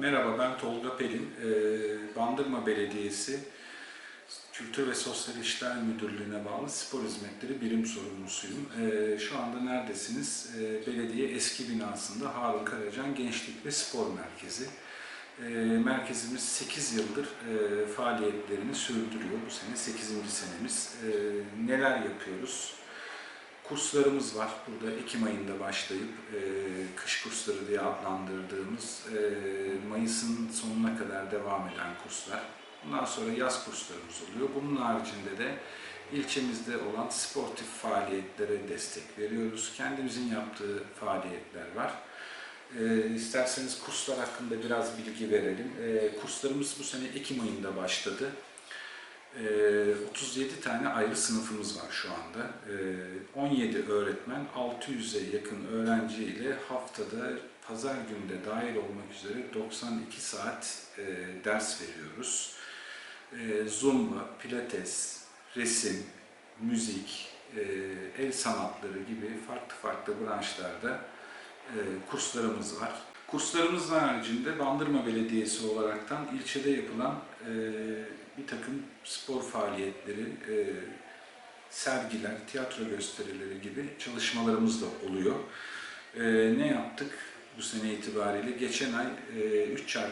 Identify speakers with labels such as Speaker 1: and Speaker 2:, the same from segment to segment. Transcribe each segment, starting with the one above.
Speaker 1: Merhaba ben Tolga Pelin. Ee, Bandırma Belediyesi Kültür ve Sosyal İşler Müdürlüğü'ne bağlı spor hizmetleri birim sorumlusuyum. Ee, Şu anda neredesiniz? Ee, Belediye eski binasında Harun Karacan Gençlik ve Spor Merkezi. Merkezimiz 8 yıldır e, faaliyetlerini sürdürüyor. Bu sene 8. senemiz. Neler yapıyoruz? Kurslarımız var. Burada Ekim ayında başlayıp e, kış kursları diye adlandırdığımız e, Mayıs'ın sonuna kadar devam eden kurslar. Bundan sonra yaz kurslarımız oluyor. Bunun haricinde de ilçemizde olan sportif faaliyetlere destek veriyoruz. Kendimizin yaptığı faaliyetler var. E, isterseniz kurslar hakkında biraz bilgi verelim. E, kurslarımız bu sene Ekim ayında başladı. Ee, 37 tane ayrı sınıfımız var şu anda. Ee, 17 öğretmen, 600'e yakın öğrenci ile haftada pazar günde dahil olmak üzere 92 saat e, ders veriyoruz. Ee, Zumba, pilates, resim, müzik, e, el sanatları gibi farklı farklı branşlarda e, kurslarımız var. Kurslarımız haricinde Bandırma Belediyesi olaraktan ilçede yapılan e, bir takım spor faaliyetleri, e, sergiler, tiyatro gösterileri gibi çalışmalarımız da oluyor. E, ne yaptık bu sene itibariyle? Geçen ay e, 3x3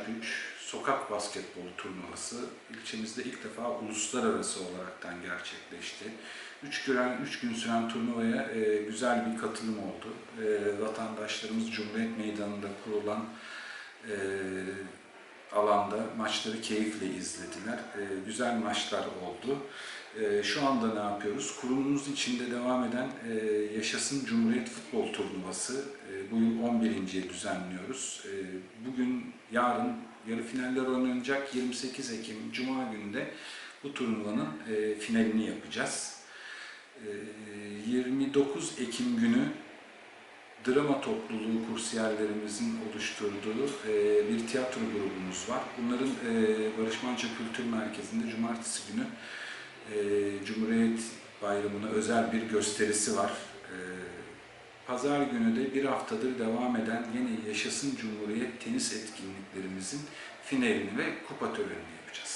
Speaker 1: sokak basketbolu turnuvası ilçemizde ilk defa uluslararası olaraktan gerçekleşti. 3 gün, üç gün süren turnuvaya e, güzel bir katılım oldu. E, vatandaşlarımız Cumhuriyet Meydanı'nda kurulan e, alanda maçları keyifle izlediler. E, güzel maçlar oldu. E, şu anda ne yapıyoruz? Kurumumuz içinde devam eden e, Yaşasın Cumhuriyet Futbol Turnuvası e, bu yıl 11. düzenliyoruz. E, bugün, yarın yarı finaller oynanacak. 28 Ekim Cuma günde bu turnuvanın e, finalini yapacağız. E, 29 Ekim günü drama topluluğu kursiyerlerimizin oluşturduğu bir tiyatro grubumuz var. Bunların Barış Manço Kültür Merkezi'nde cumartesi günü Cumhuriyet Bayramı'na özel bir gösterisi var. Pazar günü de bir haftadır devam eden yine Yaşasın Cumhuriyet tenis etkinliklerimizin finalini ve kupa törenini yapacağız.